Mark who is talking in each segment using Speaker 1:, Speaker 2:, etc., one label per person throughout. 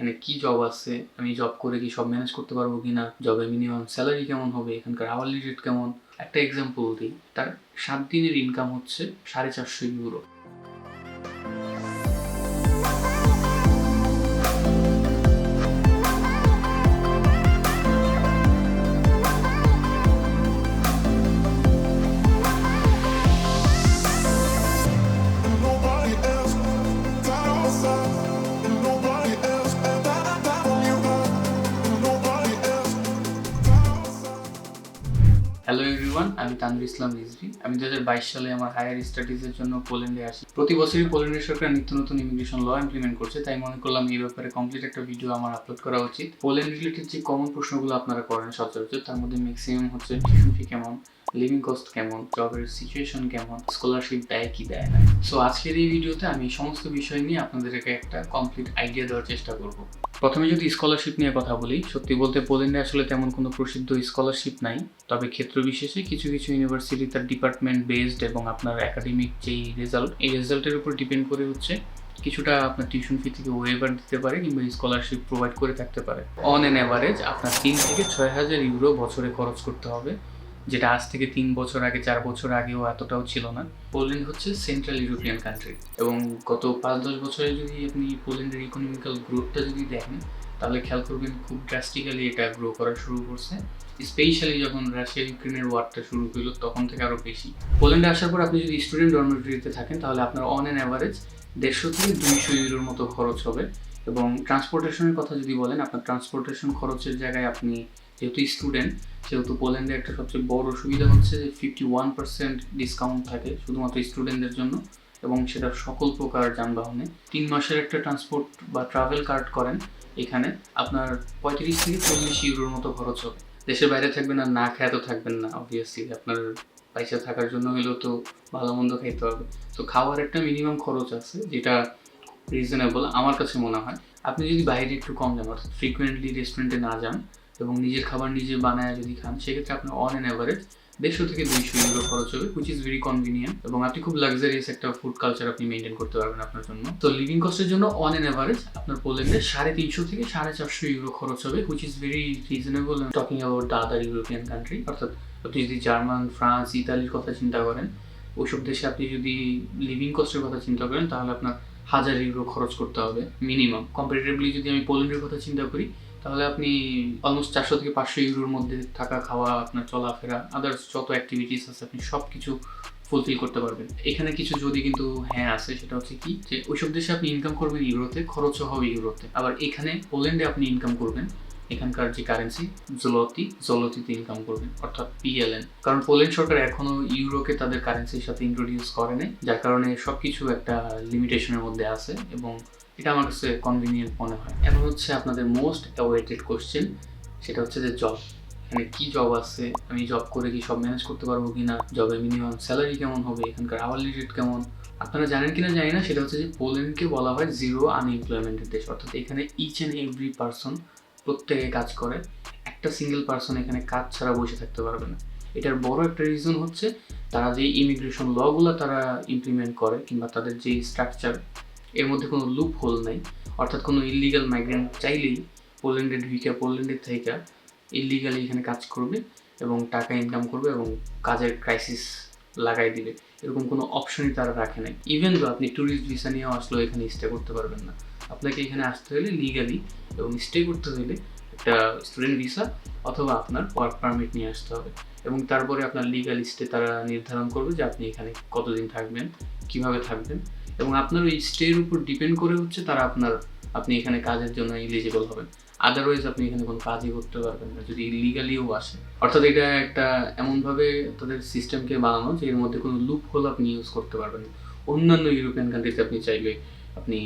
Speaker 1: এখানে কি জব আছে? আমি জব করে কি সব ম্যানেজ করতে পারব কি না জবের মিনিমাম স্যালারি কেমন হবে? এখানকার আওয়ারলি রেট কেমন? একটা এক্সাম্পল দিই। তার সাত দিনের ইনকাম হচ্ছে সাড়ে চারশো ইউরো হ্যালো এভরিওয়ান আমি তানভীর ইসলাম রিজভি। আমি দু হাজার বাইশ সালে আমার হায়ার স্টাডিজের জন্য পোল্যান্ডে আসি। প্রতি বছরই পোল্যান্ডের সরকার নিত্য নতুন ইমিগ্রেশন ল ইমপ্লিমেন্ট করছে, তাই মনে করলাম এই ব্যাপারে কমপ্লিট একটা ভিডিও আমার আপলোড করা উচিত। পোল্যান্ড রিলেটেড যে কমন প্রশ্নগুলো আপনারা করেন সচরাচর, তার মধ্যে ম্যাক্সিমাম হচ্ছে টিউশন ফি কেমন? লিভিং কস্ট কেমন? জবের সিচুয়েশন কেমন? স্কলারশিপ দেয় কি দেয় না? সো আজকের এই ভিডিওতে আমি সমস্ত বিষয় নিয়ে আপনাদেরকে একটা কমপ্লিট আইডিয়া দেওয়ার চেষ্টা করব। প্রথমে যদি স্কলারশিপ নিয়ে কথা বলি, সত্যি বলতে পোল্যান্ডে আসলে তেমন কোনো প্রসিদ্ধ স্কলারশিপ নাই। তবে ক্ষেত্র বিশেষে কিছু কিছু ইউনিভার্সিটি তার ডিপার্টমেন্ট বেসড এবং আপনার একাডেমিক যেই রেজাল্ট এই রেজাল্টের উপর ডিপেন্ড করে হচ্ছে কিছুটা আপনার টিউশন ফি থেকে ওয়েভার দিতে পারে কিংবা স্কলারশিপ প্রোভাইড করে থাকতে পারে। অন অ্যান অ্যাভারেজ আপনার তিন থেকে ছয় হাজার ইউরো বছরে খরচ করতে হবে। যেটা আজ থেকে তিন বছর আগে, চার বছর আগেও এতটাও ছিল না। পোল্যান্ড হচ্ছে সেন্ট্রাল ইউরোপিয়ান কান্ট্রি এবং গত পাঁচ, দশ বছরে যদি আপনি পোল্যান্ডের ইকোনমিক্যাল গ্রোথটা যদি দেখেন, তাহলে খেয়াল করবেন খুব ড্রাস্টিক্যালি এটা গ্রো করা শুরু করছে। স্পেশালি যখন রাশিয়া ইউক্রেনের ওয়ারটা শুরু হলো তখন থেকে আরও বেশি। পোল্যান্ডে আসার পর আপনি যদি স্টুডেন্ট ডরমেটরিতে থাকেন, তাহলে আপনার অন অ্যান অ্যাভারেজ দেড়শো থেকে দুইশো ইউরোর মতো খরচ হবে। এবং ট্রান্সপোর্টেশনের কথা যদি বলেন, আপনার ট্রান্সপোর্টেশন খরচের জায়গায় আপনি যেহেতু স্টুডেন্ট সেহেতু পোল্যান্ডে একটা সবচেয়ে বড় সুবিধা হচ্ছে যে ফিফটি ওয়ান পার্সেন্ট ডিসকাউন্ট থাকে শুধুমাত্র স্টুডেন্টদের জন্য এবং সেটা সকল প্রকার যানবাহনে। তিন মাসের একটা ট্রান্সপোর্ট বা ট্রাভেল কার্ড করেন এখানে, আপনার পঁয়ত্রিশ থেকে চল্লিশ ইউরোর মতো খরচ হবে। দেশের বাইরে থাকবেন আর না খেয়ে তো থাকবেন না অবভিয়াসলি আপনার পয়সা থাকার জন্য হলেও তো ভালো মন্দ খাইতে হবে। তো খাওয়ার একটা মিনিমাম খরচ আছে, যেটা রিজনেবল আমার কাছে মনে হয়। আপনি যদি বাইরে একটু কম যান, অর্থাৎ ফ্রিকুয়েন্টলি রেস্টুরেন্টে না যান এবং নিজের খাবার নিজে বানায় যদি খান, সেক্ষেত্রে আপনার অন অ্যান অ্যাভারেজ দেড়শো থেকে দুইশো ইউরো খরচ হবে হুইচ ইজ ভেরি কনভিনিয়েন্ট এবং আপনি খুব লাক্সারিয়াস একটা ফুড কালচার আপনি মেনটেন করতে পারবেন আপনার জন্য। তো লিভিং কস্টের জন্য অন অ্যান অ্যাভারেজ আপনার পোল্যান্ডে সাড়ে তিনশো থেকে সাড়ে চারশো ইউরো খরচ হবে which is very reasonable talking about the other European country অর্থাৎ আপনি যদি জার্মান, ফ্রান্স, ইতালির কথা চিন্তা করেন, ওইসব দেশে আপনি যদি লিভিং কস্টের কথা চিন্তা করেন, তাহলে আপনার হাজার ইউরো খরচ করতে হবে মিনিমাম কম্পারেটিভলি যদি আমি পোল্যান্ডের কথা চিন্তা করি তাহলে আপনি অলমোস্ট চারশো থেকে পাঁচশো ইউরোর মধ্যে থাকা খাওয়া, আপনার চলাফেরা আদার্স যত অ্যাক্টিভিটিস আছে, আপনি সব কিছু ফুলফিল করতে পারবেন। এখানে কিছু যদি কিন্তু হ্যাঁ আছে, সেটা হচ্ছে কি যে ওইসব দেশে আপনি ইনকাম করবেন ইউরোতে, খরচও হবে ইউরোতে। আবার এখানে পোল্যান্ডে আপনি ইনকাম করবেন। এখানকার যে কারেন্সি জলতি জলতিতে ইনকাম করবেন, অর্থাৎ পিএলএন কারণ পোল্যান্ড সরকার এখনও ইউরোকে তাদের কারেন্সির সাথে ইন্ট্রোডিউস করে নাই, যার কারণে সবকিছু একটা লিমিটেশনের মধ্যে আছে এবং এটা আমার কাছে কনভিনিয়েন্ট মনে হয়। এখন হচ্ছে আপনাদের মোস্ট অ্যাওয়েটেড কোশ্চেন সেটা হচ্ছে যে জব এখানে কি জব আছে, আমি জব করে কি সব ম্যানেজ করতে পারব কি না জবের মিনিমাম স্যালারি কেমন হবে, এখানকার আওয়ারলি রেট কেমন? আপনারা জানেন কিনা জানি না, সেটা হচ্ছে যে পোল্যান্ডকে বলা হয় জিরো আনএমপ্লয়মেন্টের দেশ। অর্থাৎ এখানে ইচ অ্যান্ড এভরি পার্সন প্রত্যেকে কাজ করে। একটা সিঙ্গেল পার্সন এখানে কাজ ছাড়া বসে থাকতে পারবে না। এটার বড় একটা রিজন হচ্ছে, তারা যে ইমিগ্রেশন লগুলো তারা ইমপ্লিমেন্ট করে, কিংবা তাদের যে স্ট্রাকচার এর মধ্যে কোনো লুপ হোল নাই। অর্থাৎ কোনো ইলিগাল মাইগ্রেন্ট চাইলেই পোল্যান্ডের ভিকা পোল্যান্ডের থেকে ইলিগালি এখানে কাজ করবে এবং টাকা ইনকাম করবে এবং কাজের ক্রাইসিস লাগাই দিবে। এরকম কোনো অপশনই তারা রাখে নাই। ইভেন দো আপনি ট্যুরিস্ট ভিসা নিয়েও আসলেও এখানে স্টে করতে পারবেন না। আপনাকে এখানে আসতে হলে লিগালি এবং স্টে করতে হলে একটা স্টুডেন্ট ভিসা অথবা আপনার ওয়ার্ক পারমিট নিয়ে আসতে হবে। এবং তারপরে আপনার লিগাল স্টে তারা নির্ধারণ করবে যে আপনি এখানে কতদিন থাকবেন, কীভাবে থাকবেন। এবং আপনার ওই স্টের উপর ডিপেন্ড করে হচ্ছে তারা আপনার, আপনি এখানে কাজের জন্য ইলিজিবল হবেন। আদারওয়াইজ আপনি এখানে কোনো কাজই করতে পারবেন না। যদি ইলিগালিও আসে। অর্থাৎ এটা একটা এমনভাবে তাদের সিস্টেমকে বানানো যে এর মধ্যে কোনো লুপ হোল আপনি ইউজ করতে পারবেন। অন্যান্য ইউরোপিয়ান কান্ট্রিতে আপনি চাইলে আপনি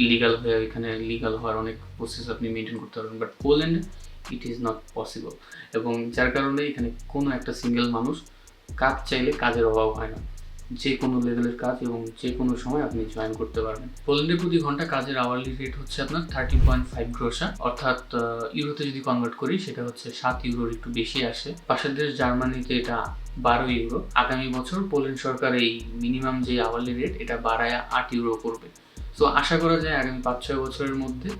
Speaker 1: ইলিগাল হয়ে এখানে লিগাল হওয়ার অনেক প্রসেস আপনি মেনটেন করতে পারবেন but Poland it is not possible এবং যার কারণে এখানে কোনো একটা সিঙ্গেল মানুষ কাজ চাইলে কাজের অভাব হয় না। যে কোনো লেভেলের কাজ এবং যে কোনো সময় আপনি জয়েন করতে পারবেন। পোল্যান্ডে প্রতি ঘণ্টা কাজের আওয়ারলি রেট হচ্ছে আপনার থার্টি পয়েন্ট ফাইভ গ্রোসা অর্থাৎ ইউরোতে যদি কনভার্ট করি, সেটা হচ্ছে সাত ইউরোর একটু বেশি আসে। পাশের দেশ জার্মানিতে এটা বারো ইউরো। আগামী বছর পোল্যান্ড সরকার এই মিনিমাম যে আওয়ারলি রেট এটা বাড়ায় আট ইউরো করবে। সো আশা করা যায় আগামী পাঁচ ছয় বছরের মধ্যে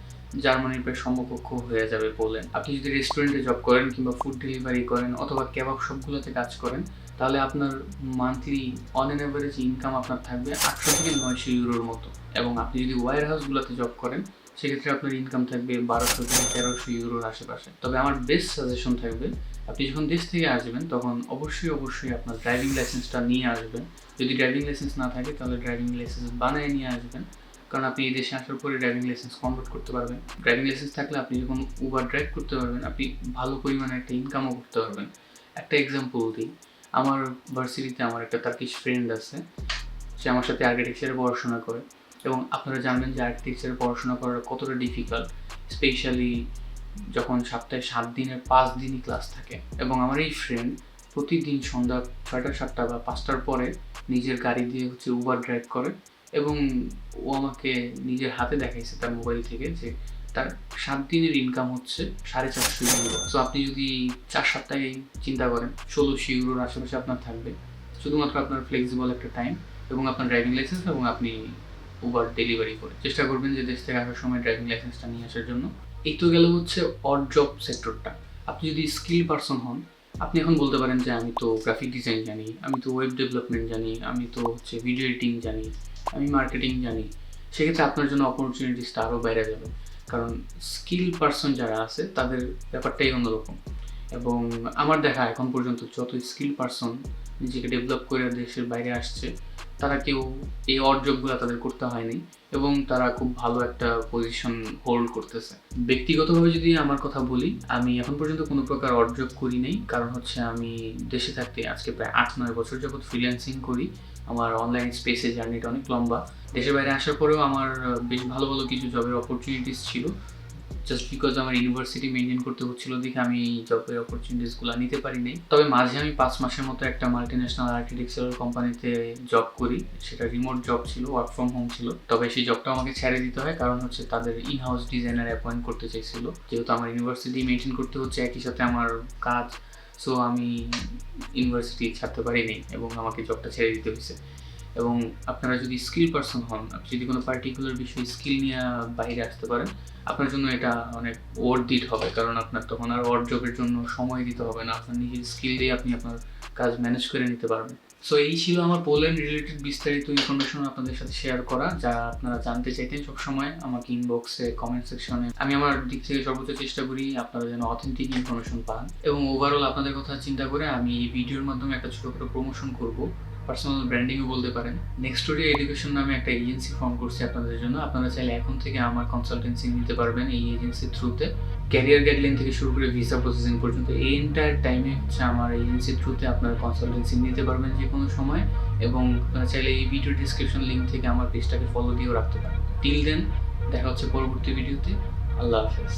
Speaker 1: জার্মানির প্রায় সমকক্ষ হয়ে যাবে পোল্যান্ড। আপনি যদি রেস্টুরেন্টে জব করেন কিংবা ফুড ডেলিভারি করেন অথবা কেবাব সবগুলোতে কাজ করেন, তাহলে আপনার monthly on an average income আপনার থাকবে আটশো থেকে নয়শো ইউরোর মতো। এবং আপনি যদি ওয়ার হাউসগুলোতে জব করেন, সেক্ষেত্রে আপনার ইনকাম থাকবে বারোশো থেকে তেরোশো ইউরোর আশেপাশে। তবে আমার বেস্ট সাজেশন থাকবে, আপনি যখন দেশ থেকে আসবেন, তখন অবশ্যই অবশ্যই আপনার ড্রাইভিং লাইসেন্সটা নিয়ে আসবেন। যদি ড্রাইভিং লাইসেন্স না থাকে, তাহলে ড্রাইভিং লাইসেন্স বানিয়ে নিয়ে আসবেন। কারণ আপনি এই দেশে আসার পরে ড্রাইভিং লাইসেন্স কনভার্ট করতে পারবেন। ড্রাইভিং লাইসেন্স থাকলে আপনি যখন উবার ড্রাইভ করতে পারবেন, আপনি ভালো পরিমাণে একটা ইনকামও করতে পারবেন। একটা এক্সাম্পল দিই। আমার ভার্সিটিতে আমার একটা তার্কিশ ফ্রেন্ড আছে। সে আমার সাথে আর্কিটেকচারে পড়াশোনা করে এবং আপনারা জানবেন যে আর্কিটেকচারে পড়াশোনা করাটা কতটা ডিফিকাল্ট স্পেশালি যখন সপ্তাহে সাত দিনের, পাঁচ দিনই ক্লাস থাকে। এবং আমার এই ফ্রেন্ড প্রতিদিন সন্ধ্যা ছয়টা, সাতটা বা পাঁচটার পরে নিজের গাড়ি দিয়ে হচ্ছে উবার ড্রাইভ করে এবং ও আমাকে নিজের হাতে দেখাইছে তার মোবাইল থেকে যে তার সাত দিনের ইনকাম হচ্ছে সাড়ে চারশো ইউরো তো আপনি যদি চার সপ্তাহে চিন্তা করেন, ষোলোশো ইউরোর আশেপাশে আপনার থাকবে। শুধুমাত্র আপনার ফ্লেক্সিবল একটা টাইম এবং আপনার ড্রাইভিং লাইসেন্স এবং আপনি উবার ডেলিভারি করে। চেষ্টা করবেন যে দেশ থেকে আসার সময় ড্রাইভিং লাইসেন্সটা নিয়ে আসার জন্য। এই তো গেল হচ্ছে অড জব সেক্টরটা আপনি যদি স্কিল পারসন হন, আপনি এখন বলতে পারেন যে আমি তো গ্রাফিক ডিজাইন জানি, আমি তো ওয়েব ডেভেলপমেন্ট জানি, আমি তো হচ্ছে ভিডিও এডিটিং জানি। আমি মার্কেটিং জানি। সেক্ষেত্রে আপনার জন্য অপরচুনিটিসটা আরও বাইরে যাবে। কারণ স্কিল পারসন যারা আছে, তাদের ব্যাপারটাই অন্যরকম। এবং আমার দেখা এখন পর্যন্ত যত স্কিল পারসন নিজেকে ডেভেলপ করে দেশের বাইরে আসছে, তারা কেউ এই অর্জকগুলো তাদের করতে হয়নি এবং তারা খুব ভালো একটা পজিশন হোল্ড করতেছে। ব্যক্তিগতভাবে যদি আমার কথা বলি, আমি এখন পর্যন্ত কোনো প্রকার অর্জক করি নাই। কারণ হচ্ছে আমি দেশে থাকতে আজকে প্রায় আট, নয় বছর যখন ফ্রিল্যান্সিং করি। আমার অনলাইন স্পেসে জার্নিটা অনেক লম্বা। দেশের বাইরে আসার পরেও আমার বেশ ভালো ভালো কিছু জবের অপরচুনিটিস ছিল। জাস্ট বিকজ আমার ইউনিভার্সিটি মেনটেন করতে হচ্ছিল দেখে আমি এই জবের অপরচুনিটিসগুলো নিতে পারি নাই। তবে মাঝে আমি পাঁচ মাসের মতো একটা মাল্টি ন্যাশনাল আর্কিটেকচারাল কোম্পানিতে জব করি। সেটা রিমোট জব ছিল ওয়ার্ক ফ্রম হোম ছিল। তবে সেই জবটা আমাকে ছেড়ে দিতে হয় কারণ হচ্ছে তাদের ইন হাউস ডিজাইনার অ্যাপয়েন্ট করতে চাইছিল। যেহেতু আমার ইউনিভার্সিটি মেনটেন করতে হচ্ছে, একই সাথে আমার কাজ সো আমি ইউনিভার্সিটি ছাড়তে পারিনি এবং আমাকে জবটা ছেড়ে দিতে হয়েছে। এবং আপনারা যদি স্কিল পার্সন হন, আপনি যদি কোনো পার্টিকুলার বিষয়ে স্কিল নিয়ে বাইরে আসতে পারেন, আপনার জন্য এটা অনেক ওয়ার্ড ইট হবে। কারণ আপনার তখন আর ওয়ার্ড জবের জন্য সময় দিতে হবে না। আপনার নিজের স্কিল দিয়ে আপনি আপনার কাজ ম্যানেজ করে নিতে পারবেন। সো এই ছিল আমার পোল্যান্ড রিলেটেড বিস্তারিত ইনফরমেশন আপনাদের সাথে শেয়ার করা, যা আপনারা জানতে চাইতেন সবসময় আমাকে ইনবক্সে কমেন্ট সেকশনে আমি আমার দিক থেকে সর্বোচ্চ চেষ্টা করি আপনারা যেন অথেন্টিক ইনফরমেশন পান। এবং ওভারঅল আপনাদের কথা চিন্তা করে আমি এই ভিডিওর মাধ্যমে একটা ছোটো করে প্রমোশন করব। পার্সোনাল ব্র্যান্ডিংও বলতে পারেন। নেক্সট স্টোরি এডুকেশন নামে একটা এজেন্সি ফর্ম করছি আপনাদের জন্য। আপনারা চাইলে এখন থেকে আমার কনসালটেন্সি নিতে পারবেন এই এজেন্সির থ্রুতে ক্যারিয়ার গাইডলাইন থেকে শুরু করে ভিসা প্রসেসিং পর্যন্ত এই এন্টায়ার টাইমে হচ্ছে আমার এজেন্সির থ্রুতে আপনারা কনসালটেন্সি নিতে পারবেন যে কোনো সময় এবং আপনারা চাইলে এই ভিডিও ডিসক্রিপশন লিঙ্ক থেকে আমার পেজটাকে ফলো দিয়েও রাখতে পারেন। টিল দেন দেখা হচ্ছে পরবর্তী ভিডিওতে আল্লাহ হাফেজ।